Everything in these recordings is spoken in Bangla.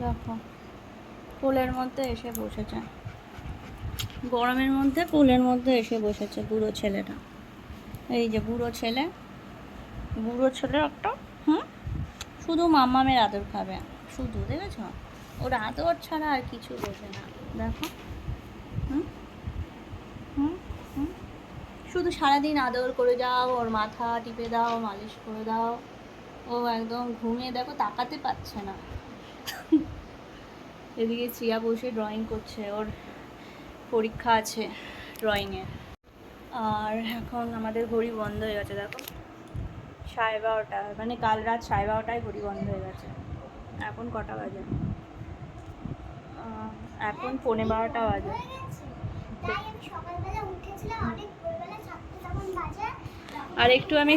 দেখো কোলের মধ্যে এসে বসেছে। গরমের মধ্যে কোলের মধ্যে এসে বসেছে বুড়ো ছেলেটা। এই যে বুড়ো ছেলে বুড়ো ছেলে একটা, হুম? শুধু মাম্মামের আদর খাবে। শুধু, দেখেছ? ওর আদর ছাড়া আর কিছু বোঝে না। দেখো, হুম? হুম হুম? শুধু সারাদিন আদর করে যাও, ওর মাথা টিপে দাও, মালিশ করে দাও। ও একদম ঘুমিয়ে, দেখো, তাকাতে পারছে না। এদিকে চিয়া বসে ড্রয়িং করছে, ওর পরীক্ষা আছে ড্রয়িংয়ে আর এখন আমাদের ঘড়ি বন্ধ হয়ে গেছে, দেখো। সাড়ে বারোটা মানে কাল রাত সাড়ে বারোটায় ঘড়ি বন্ধ হয়ে গেছে। এখন কটা বাজে? এখন পৌনে বারোটা বাজে। আর একটু আমি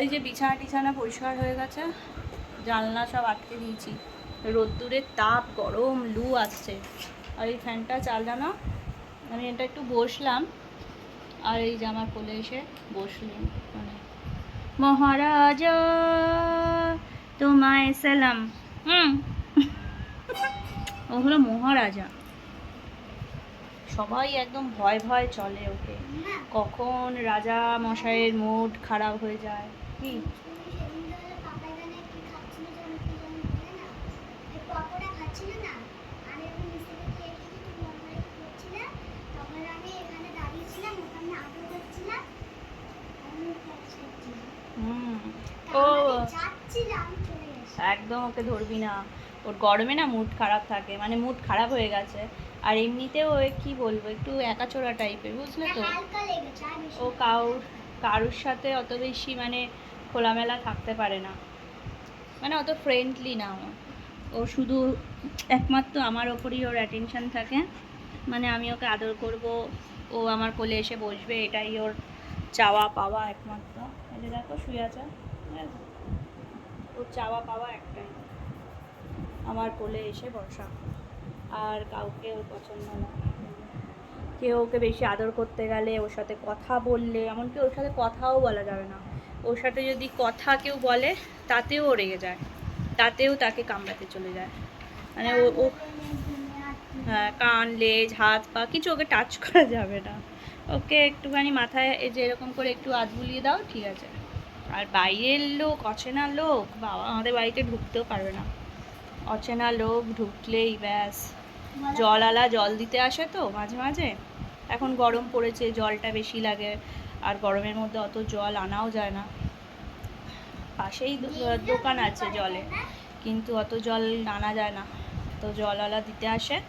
এই যে বিছানা টিছানা পরিষ্কার হয়ে গেছে, জানলা সব আটকে দিয়েছি। রোদ্দুরের তাপ, গরম, লু আসছে। আর এই ফ্যানটা চালানো আমি এটা একটু বসলাম। আর এই আমার কোলে এসে বসলেন মানে মহারাজা, তোমায় সালাম। হুম। ও হলো মহারাজা। সবাই একদম ভয় ভয় চলে ওকে। কখন রাজা মশাইয়ের মুড খারাপ হয়ে যায়। কি তুমি সেদিন ধরে পাপা এখানে কি খাচ্ছিল যেন কি যেন বলে না এই পকোড়া খাচ্ছিল না আমি এখন নিচ থেকে খেয়ে খেয়ে তুমি মনে কি করছিলে তখন আমি এখানে দাঁড়িয়েছিলাম ওখানে আদর করছিলাম আমি খাচ্ছিলাম হুম ও একদম ওকে ধরবি না। ওর গরমে না মুড খারাপ থাকে মানে মুড খারাপ হয়ে গেছে। আর এমনিতেও ও কি বলব একটু একাচোরা টাইপের বুঝলে তো? ও কাউর কারুর সাথে অত বেশি মানে খোলামেলা থাকতে পারে না। মানে অত ফ্রেন্ডলি না ও। ও শুধু একমাত্র আমার ওপরই ওর অ্যাটেনশন থাকে। মানে আমি ওকে আদর করব ও আমার কোলে এসে বসবে এটাই ওর চাওয়া পাওয়া একমাত্র। যে দেখো, শুয়ে আছে। ঠিক ওর চাওয়া পাওয়া একটাই। আমার কোলে এসে বসা। আর কাউকে ওর পছন্দ না। কেউ ওকে বেশি আদর করতে গেলে ওর সাথে কথা বললে, এমনকি ওর সাথে কথাও বলা যাবে না। ওর সাথে যদি কথা কেউ বলে, তাতেও ও রেগে যায়। তাতেও তাকে কামড়াতে চলে যায়। মানে ও ও হ্যাঁ কান, লেজ, হাত, পা, কিছু ওকে টাচ করা যাবে না। ওকে একটুখানি মাথায় এই যে এরকম করে একটু হাত বুলিয়ে দাও ঠিক আছে। আর বাইরের লোক অচেনা লোক বাবা আমাদের বাড়িতে ঢুকতেও পারবে না। অচেনা লোক ঢুকলেই ব্যাস। জলওয়ালা জল দিতে আসে তো মাঝে মাঝে? এখন গরম পড়েছে জলটা বেশি লাগে। আর গরমের মধ্যে অত জল আনাও যায় না। পাশেই দোকান আছে জলে। কিন্তু অত জল আনা যায় না। তো জলওয়ালা দিতে আসে।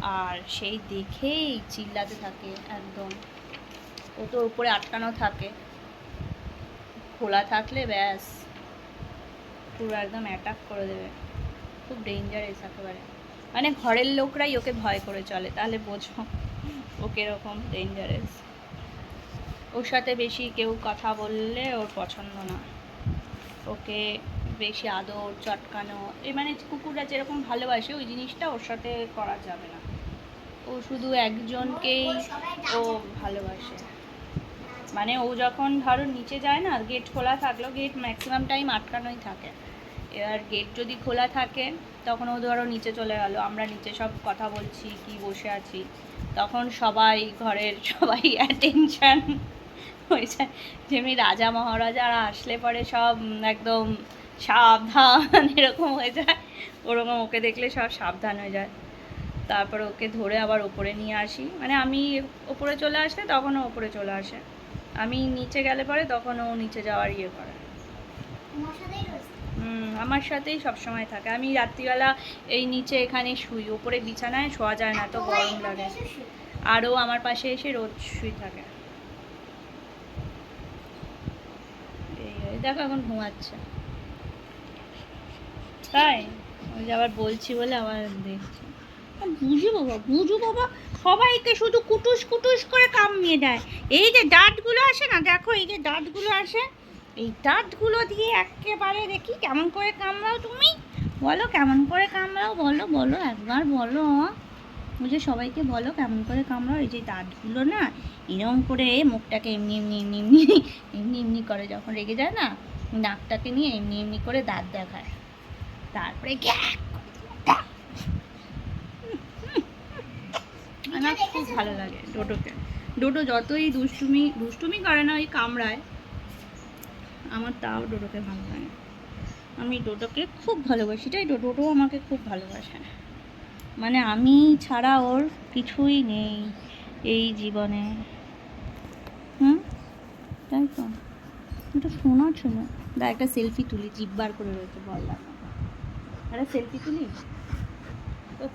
আর সেই দেখেই চিল্লাতে থাকে একদম। ও তো উপরে আটকানো থাকে। খোলা থাকলে ব্যাস, পুরো একদম অ্যাটাক করে দেবে। খুব ডেঞ্জারাস একেবারে। মানে ঘরের লোকরাই ওকে ভয় করে চলে, তাহলে বোঝো ও কীরকম ডেঞ্জারাস ওর সাথে বেশি কেউ কথা বললে ওর পছন্দ না। ওকে বেশি আদর, চটকানো এই মানে কুকুররা যেরকম ভালোবাসে, ওই জিনিসটা ওর সাথে করা যাবে না। ও শুধু একজনকেই ও ভালোবাসে। মানে ও যখন ধরো নিচে যায় না গেট খোলা থাকলেও গেট ম্যাক্সিমাম টাইম আটকানোই থাকে। এবার গেট যদি খোলা থাকে, তখন ও ধরো নিচে চলে গেলো, আমরা নিচে সব কথা বলছি, কি বসে আছি। তখন সবাই ঘরের সবাই অ্যাটেনশন হয়ে যায়। যেমনি রাজা মহারাজারা আসলে পরে সব একদম সাবধান, এরকম হয়ে যায়। ওরকম ওকে দেখলে সব সাবধান হয়ে যায়। তারপর ওকে ধরে আবার ওপরে নিয়ে আসি। মানে আমি ওপরে চলে আসলে তখন ও ওপরে চলে আসে। আমি নিচে গেলে পরে তখন ও নিচে যাওয়ার ইয়ে করে। হুম আমার সাথেই সব সময় থাকে। আমি রাত্রিবেলা এই নিচে এখানে শুই। ওপরে বিছানায় শোয়া যায় না তো গরম লাগে। আরও আমার পাশে এসে রোজ শুই থাকে। দেখো এখন ঘুমাচ্ছে। তাই? ওই যে আবার বলছি বলে আবার দেখছি। বুঝু বাবা বুঝু বাবা, সবাইকে শুধু কুটুস কুটুস করে কামিয়ে দেয়। এই যে দাঁতগুলো আসে না, দেখো এই যে দাঁতগুলো আসে, এই দাঁতগুলো দিয়ে একেবারে দেখি কেমন করে কামড়াও তুমি। বলো কেমন করে কামড়াও, বলো বলো, একবার বলো। বুঝে সবাইকে বলো কেমন করে কামড়াও, এই যে দাঁতগুলো না এরম করে মুখটাকে এমনি এমনি এমনি এমনি এমনি এমনি করে যখন রেগে যায় না, নাকটাকে নিয়ে এমনি এমনি করে দাঁত দেখায়। তারপরে গ্যাক আমার খুব ভালো লাগে ডোডোকে। ডোডো যতই দুষ্টুমি দুষ্টুমি করে না, ওই কামড়ায়। আমার তাও ডোডোকে ভালো লাগে। আমি ডোডোকে খুব ভালোবাসি, তাই ডোডো আমাকে খুব ভালোবাসে। মানে আমি ছাড়া ওর কিছুই নেই এই জীবনে। হুম? তাই তো। এটা শোনা শোনো দা একটা সেলফি তুলি, জিব্বার করে রয়েছে বললাম একটা সেলফি তুলি?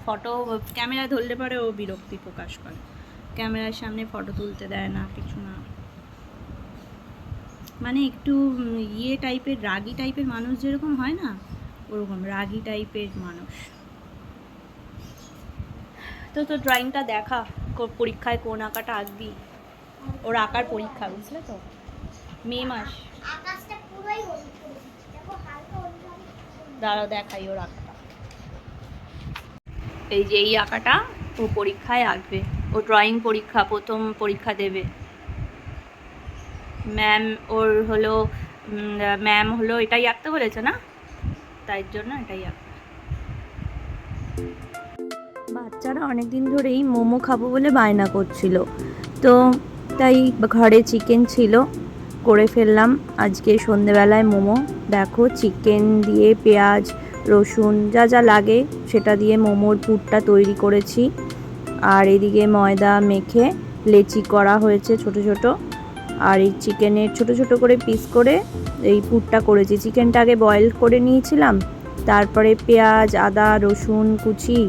ফটো ক্যামেরা ধরলে পরে ও বিরক্তি প্রকাশ করে। ক্যামেরার সামনে ফটো তুলতে দেয় না কিছু না। মানে একটু ইয়ে টাইপের রাগী টাইপের মানুষ যেরকম হয় না ওরকম রাগী টাইপের মানুষ। তো তো ড্রয়িংটা দেখা পরীক্ষায় কোন আঁকাটা আঁকবি? ওর আঁকার পরীক্ষা বুঝলে তো? মে মাস। দাঁড়াও দেখাই ওর আঁকাটা এই যে এই আঁকাটা ও পরীক্ষায় আঁকবে। ও ড্রয়িং পরীক্ষা, প্রথম পরীক্ষা দেবে। ম্যাম ওর হলো ম্যাম হলো এটাই আঁকতে বলেছে না? তাই জন্য এটাই আঁকবে। বাচ্চারা অনেক দিন ধরেই মোমো খাব বলে বায়না করছিল। তো তাই ঘরে চিকেন ছিল, করে ফেললাম। আজকে সন্ধেবেলায় মোমো। দেখো চিকেন দিয়ে পেঁয়াজ রসুন, যা যা লাগে সেটা দিয়ে মোমোর পুরটা তৈরি করেছি। আর এদিকে ময়দা মেখে লেচি করা হয়েছে ছোট ছোট। আর এই চিকেনের ছোট ছোট করে পিস করে এই পুরটা করেছি। চিকেনটা আগে বয়েল করে নিয়েছিলাম। তারপরে পেঁয়াজ, আদা, রসুন, কুচি,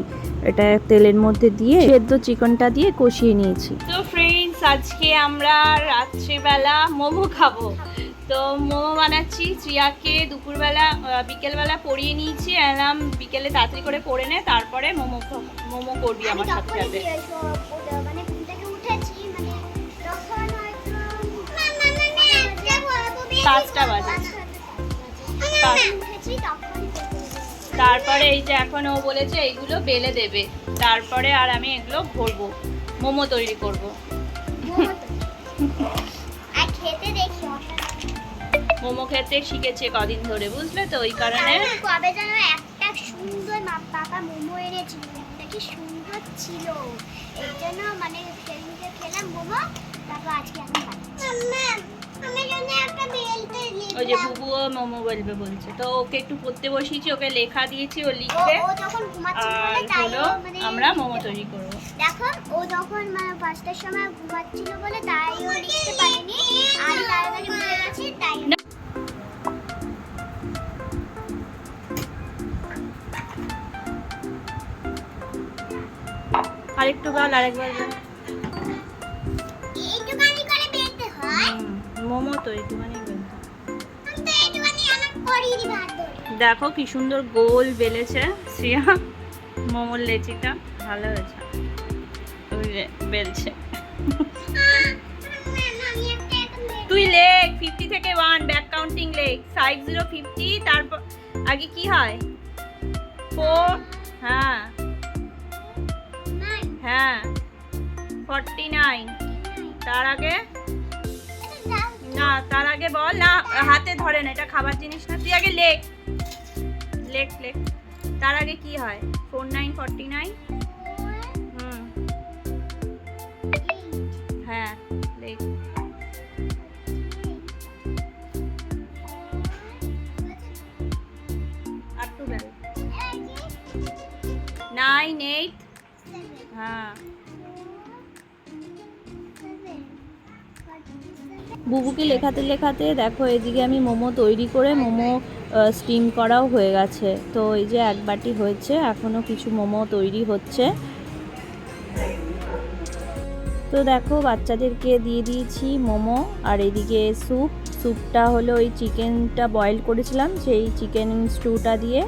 এটা তেলের মধ্যে দিয়ে সেদ্ধ চিকেনটা দিয়ে কষিয়ে নিয়েছি। তো ফ্রেন্ডস আজকে আমরা রাত্রিবেলা মোমো খাব। তো মোমো বানাচ্ছি শ্রিয়াকে দুপুরবেলা বিকেলবেলা পরিয়ে নিয়েছি এলাম বিকেলে তাড়াতাড়ি করে পরে নে তারপরে মোমো মোমো করবি আমার সাথে সাথে মানে মানে পাঁচটা বাজে। তারপরে এই যে এখন ও বলেছে এইগুলো বেলে দেবে তারপরে আর আমি এগুলো ভরবো মোমো তৈরি করব। মোমো খেতে শিখেছে কদিন ধরে বুঝলে তো? ওই কারণে কবে যেন একটা সুন্দর মা- পাপা মোমো এনেছিল এটা কি সুন্দর ছিল? এর জন্য মানে সেদিনকে খেলাম মোমো তারপর আজকে বেলতে ওই যে বুবুও মোমো বলবে বলছে। তো ওকে একটু পড়তে বসিয়েছি ওকে লেখা দিয়েছি ও লিখবে। ও যখন ঘুমাচ্ছিল আর হলো মানে আমরা মোমো তৈরি করব। দেখো ও যখন মানে পাঁচটার সময় ঘুমাচ্ছিল বলে তাই ও লিখতে পারেনি। আর তাড়াতাড়ি উঠে গেছে তাই আরেকটু বল আরেকবার হয়। মোমো তো একটুখানি দেখো কি সুন্দর গোল বেলেছে শ্রিয়া মোমোর লেচিটা ভালো হয়েছে। ওই যে বেলছে। তুই লেখ ফিফটি থেকে ওয়ান ব্যাক কাউন্টিং লেখ। ফাইভ জিরো ফিফটি তারপর আগে কি হয়? ফোর হ্যাঁ। হ্যাঁ ফর্টি নাইন তার আগে? না তার আগে বল। না হাতে ধরে না এটা খাবার জিনিস না। তুই আগে লেখ। লেখ লেখ। তার আগে কি হয়? ফোর নাইন ফর্টি নাইন হুম। হ্যাঁ লেখ। নাইন এইট হ্যাঁ। বুবুকে লেখাতে লেখাতে দেখো, এদিকে আমি মোমো তৈরি করে মোমো স্টিম করাও হয়ে গেছে। তো এই যে এক বাটি হয়েছে এখনও কিছু মোমো তৈরি হচ্ছে। তো দেখো, বাচ্চাদেরকে দিয়ে দিয়েছি মোমো, আর এদিকে স্যুপ। স্যুপটা হলো ওই চিকেনটা বয়েল করেছিলাম, সেই চিকেন স্টুটা দিয়ে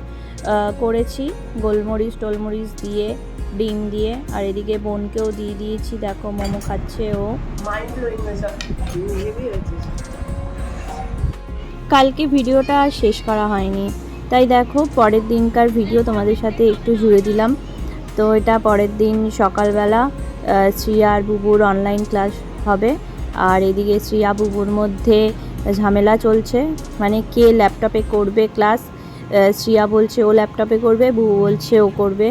করেছি। গোলমরিচ, টোলমরিচ দিয়ে ডিম দিয়ে। আর এদিকে বোনকেও দিয়ে দিয়েছি। দেখো মোমো খাচ্ছে ও। কালকে ভিডিওটা আর শেষ করা হয়নি। তাই দেখো পরের দিনকার ভিডিও তোমাদের সাথে একটু জুড়ে দিলাম। তো এটা পরের দিন সকালবেলা শ্রিয়া আর বুবুর অনলাইন ক্লাস হবে। আর এদিকে শ্রিয়া বুবুর মধ্যে ঝামেলা চলছে। মানে কে ল্যাপটপে করবে ক্লাস শ্রিয়া বলছে ও ল্যাপটপে করবে বুবু বলছে ও করবে।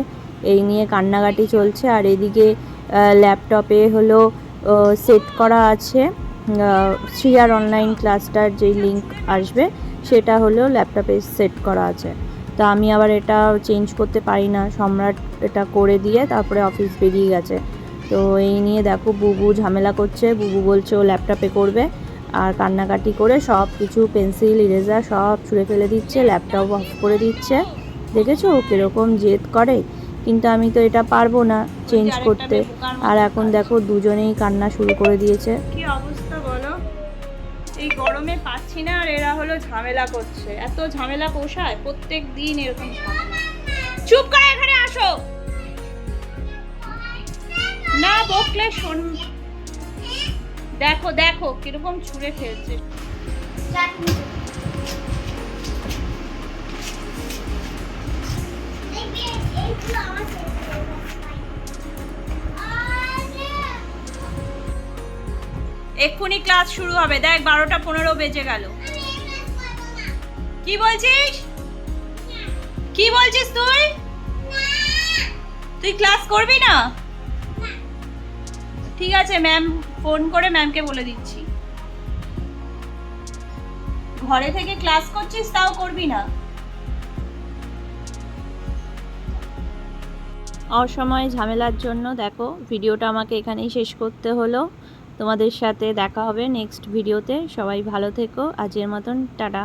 এই নিয়ে কান্নাকাটি চলছে। আর এদিকে ল্যাপটপে হলো সেট করা আছে। শ্রিয়ার অনলাইন ক্লাসটার যেই লিঙ্ক আসবে, সেটা হলো ল্যাপটপে সেট করা আছে। তা আমি আবার এটা চেঞ্জ করতে পারি না। সম্রাট এটা করে দিয়ে তারপরে অফিস বেরিয়ে গেছে। তো এই নিয়ে দেখো, বুবু ঝামেলা করছে। বুবু বলছে, ও ল্যাপটপে করবে। আর কান্নাকাটি করে সব কিছু, পেন্সিল ইরেজার সব ছুঁড়ে ফেলে দিচ্ছে, ল্যাপটপ অফ করে দিচ্ছে। দেখেছ কীরকম জেদ করে? কিন্তু আমি তো এটা পারব না চেঞ্জ করতে। আর এখন দেখো দুজনেই কান্না শুরু করে দিয়েছে। কি অবস্থা বলো? এই গরমে পাচ্ছি না আর এরা হলো ঝামেলা করছে। এত ঝামেলা পোষায় প্রত্যেক দিন এরকম চুপ করে এখানে আসো। না বকলে শোন। দেখো দেখো কীরকম ছুঁড়ে ফেলছে। এক্ষুনি ক্লাস শুরু হবে। দেখ, বারোটা পনেরো বেজে গেল। কি বলছিস? কি বলছিস তুই? তুই ক্লাস করবি না? ঠিক আছে ম্যাম ফোন করে ম্যামকে বলে দিচ্ছি। ঘরে থেকে ক্লাস করছিস, তাও করবি না। অসময় ঝামেলার জন্য, দেখো ভিডিওটা আমাকে এখানেই শেষ করতে হলো। তোমাদের সাথে দেখা হবে নেক্সট ভিডিওতে সবাই ভালো থেকো। আজের মতন টাটা।